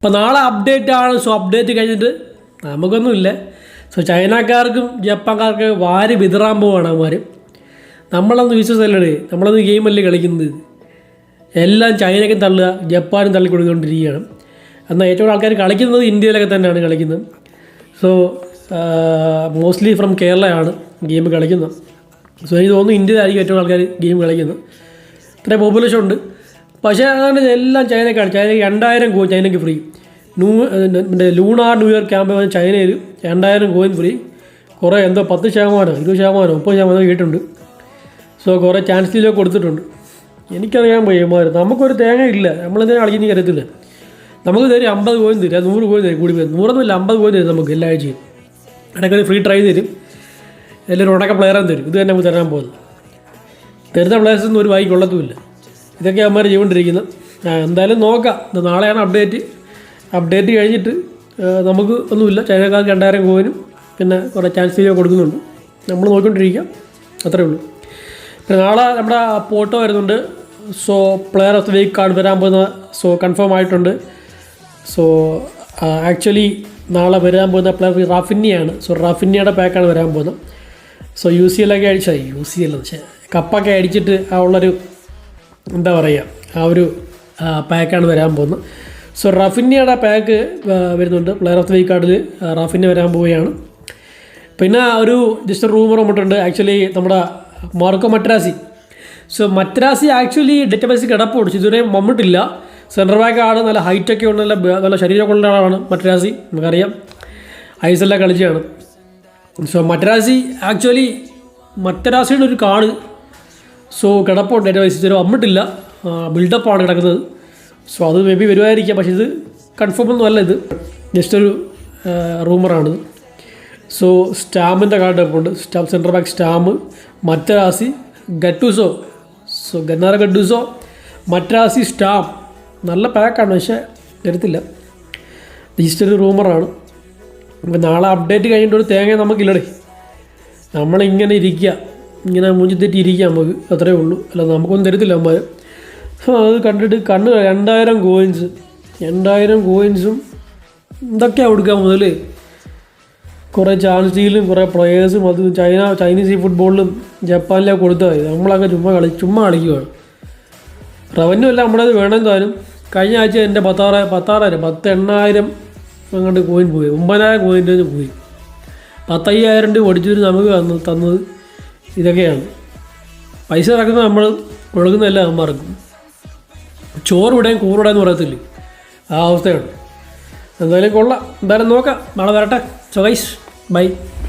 അപ്പോൾ നാളെ അപ്ഡേറ്റ് ആണ്. സോ അപ്ഡേറ്റ് കഴിഞ്ഞിട്ട് നമുക്കൊന്നുമില്ല സോ ചൈനക്കാർക്കും ജപ്പാൻകാർക്കും വാരി വിതറാൻ പോവാണ് അവന്മാർ നമ്മളൊന്ന് വിശ്വസമല്ലേ നമ്മളൊന്ന് ഗെയിമല്ലേ കളിക്കുന്നത്. എല്ലാം ചൈനയ്ക്കും തള്ളുക ജപ്പാനും തള്ളി കൊടുത്തുകൊണ്ടിരിക്കുകയാണ് എന്നാൽ ഏറ്റവും ആൾക്കാർ കളിക്കുന്നത് ഇന്ത്യയിലൊക്കെ തന്നെയാണ് കളിക്കുന്നത്. സോ മോസ്റ്റ്ലി ഫ്രം കേരളയാണ് ഗെയിം കളിക്കുന്നത്. സോ എനിക്ക് തോന്നുന്നു ഇന്ത്യയിലായിരിക്കും ഏറ്റവും ആൾക്കാർ ഗെയിം കളിക്കുന്നത്. ഇത്രയും പോപ്പുലേഷൻ ഉണ്ട്. പക്ഷേ അതാണ് എല്ലാം ചൈനക്കാണ്. ചൈനയ്ക്ക് രണ്ടായിരം കോയിൻ ചൈനയ്ക്ക് ഫ്രീ ന്യൂ മറ്റേ ലൂണാർ ന്യൂ ഇയർ ക്യാമ്പ് വന്ന് ചൈനയിൽ രണ്ടായിരം കോയിൻ ഫ്രീ കുറേ എന്തോ പത്ത് ശതമാനം ഇരുപത് ശതമാനം മുപ്പത് ശതമാനം കേട്ടിട്ടുണ്ട്. സോ കുറേ ചാൻസ് ഡീലൊക്കെ കൊടുത്തിട്ടുണ്ട്. എനിക്കറിയാൻ പോയമാർ നമുക്കൊരു തേങ്ങ ഇല്ല. നമ്മളെന്തിനാ കളിക്കുന്ന അറിയത്തില്ല. നമുക്ക് തരും അമ്പത് കോയിൻ തരും. നൂറ് കോയിൻ തരും കൂടി പോയി നൂറൊന്നുമില്ല അമ്പത് കോയിൻ തരും നമുക്ക് എല്ലാ ആഴ്ചയും. ഇടയ്ക്കൊരു ഫ്രീ ട്രൈ തരും. എല്ലാവരും ഉണക്ക പ്ലെയറും തരും. ഇത് തന്നെ നമുക്ക് തരാൻ പോകുന്നത്. തരുന്ന പ്ലെയേഴ്സൊന്നും ഒരു വായി കൊള്ളത്തുമില്ല ഇതൊക്കെ അവന്മാർ ചെയ്തുകൊണ്ടിരിക്കുന്നത് എന്തായാലും നോക്കാം. ഇത് നാളെയാണ് അപ്ഡേറ്റ് അപ്ഡേറ്റ് കഴിഞ്ഞിട്ട് നമുക്ക് ഒന്നുമില്ല. ചൈനക്കാർക്ക് രണ്ടായിരം കോവിനും പിന്നെ കുറേ ചാൻസ് ഫീ കൊടുക്കുന്നുണ്ട്. നമ്മൾ നോക്കിക്കൊണ്ടിരിക്കുക അത്രേ ഉള്ളൂ. പിന്നെ നാളെ നമ്മുടെ പോട്ടോ വരുന്നുണ്ട്. So player of the week card വരാൻ പോകുന്ന സോ കൺഫേം ആയിട്ടുണ്ട്. സോ ആക്ച്വലി നാളെ വരാൻ പോകുന്ന പ്ലെയർ റാഫിന്നിയാണ് സോ റാഫിന്നിയുടെ പാക്കാണ് വരാൻ പോകുന്നത്. സോ യു സി എല്ലൊക്കെ അടിച്ചാൽ യു സി എൽ പക്ഷേ കപ്പൊക്കെ അടിച്ചിട്ട് ആ ഉള്ളൊരു എന്താ പറയുക ആ ഒരു പാക്കാണ് വരാൻ പോകുന്നത്. സോ റഫിന്നിയുടെ പാക്ക് വരുന്നുണ്ട്. പ്ലെയർ ഓഫ് ദ വീക്ക് കാർഡിൽ റഫിന്റെ വരാൻ പോവുകയാണ്. പിന്നെ ഒരു ജസ്റ്റ് റൂമർ വന്നിട്ടുണ്ട്. ആക്ച്വലി നമ്മുടെ Marco Materazzi so Materazzi actually ഡേറ്റാബേസിൽ കിടപ്പുണ്ട്. ഇതുവരെ മമ്മിട്ടില്ല സെൻട്രൽ ബാക്ക് ആണ്. നല്ല ഹൈറ്റൊക്കെ ഉണ്ട് നല്ല നല്ല ശരീരമൊക്കെ ഉള്ള ആളാണ് മട്രാസി നമുക്കറിയാം. ഐസെല്ലാം കളിച്ചാണ്. സോ മദ്രാസി ആക്ച്വലി മദ്രാസിയുടെ ഒരു കാർഡ് സോ കിടപ്പുണ്ട്. എന്റെ വയസ്സിൽ ഇതുവരെ വന്നിട്ടില്ല ബിൽഡപ്പാണ് കിടക്കുന്നത്. സോ അത് മേ ബി വരുമായിരിക്കാം പക്ഷേ ഇത് കൺഫേം ഒന്നും അല്ല ഇത്. ജസ്റ്റ് ഒരു റൂമറാണിത് സോ സ്റ്റാമിന്റെ കാർഡ് ഉണ്ട്. Stam central back Stam Materazzi Gattuso so Gennaro Gattuso. Materazzi Stam നല്ല പാക്കാണ് പക്ഷേ എടുത്തില്ല. ജസ്റ്റ് ഒരു റൂമറാണ് അപ്പോൾ നാളെ അപ്ഡേറ്റ് കഴിഞ്ഞിട്ട് ഒരു തേങ്ങ നമുക്കില്ലടേ. നമ്മളിങ്ങനെ ഇരിക്കുക. ഇങ്ങനെ മൂഞ്ചി തെറ്റിയിരിക്കാം നമുക്ക് അത്രേ ഉള്ളൂ. അല്ല നമുക്കൊന്നും തരത്തില്ല അമ്മ അത് കണ്ടിട്ട് കണ്ണ് രണ്ടായിരം കോയിൻസ് രണ്ടായിരം കോയിൻസും ഇതൊക്കെയാണ് കൊടുക്കുക മുതൽ കുറേ ചാൻസ് ഡീലും കുറേ പ്ലെയേഴ്സും അത് ചൈന ചൈനീസ് ഫുട്ബോളിലും ജപ്പാനിലൊക്കെ കൊടുത്താൽ മതി. നമ്മളങ്ങ് ചുമ്മാ കളി ചുമ്മാ കളിക്കുകയാണ് റവന്യൂ എല്ലാം നമ്മുടെ വേണം താനും കഴിഞ്ഞ ആഴ്ച എന്റെ പത്താറ് പത്താറായിരം പത്ത് എണ്ണായിരം അങ്ങോട്ട് കോയിൻ പോയി. ഒമ്പതിനായിരം കോയിന്റെ പോയി. പത്തയ്യായിരം രൂപ ഒടിച്ചിട്ട് നമുക്ക് തന്നു തന്നത്. ഇതൊക്കെയാണ്. പൈസ ഇറക്കുന്നത് നമ്മൾ ഒഴുകുന്നതല്ല നമ്മൾ ഇറക്കും ചോറ് വിടാൻ കൂറിടാൻ എന്ന് പറയത്തില്ലേ? ആ അവസ്ഥയാണ്. എന്തായാലും കൊള്ളാം. എന്തായാലും നോക്കാം. നാളെ വരട്ടെ. So by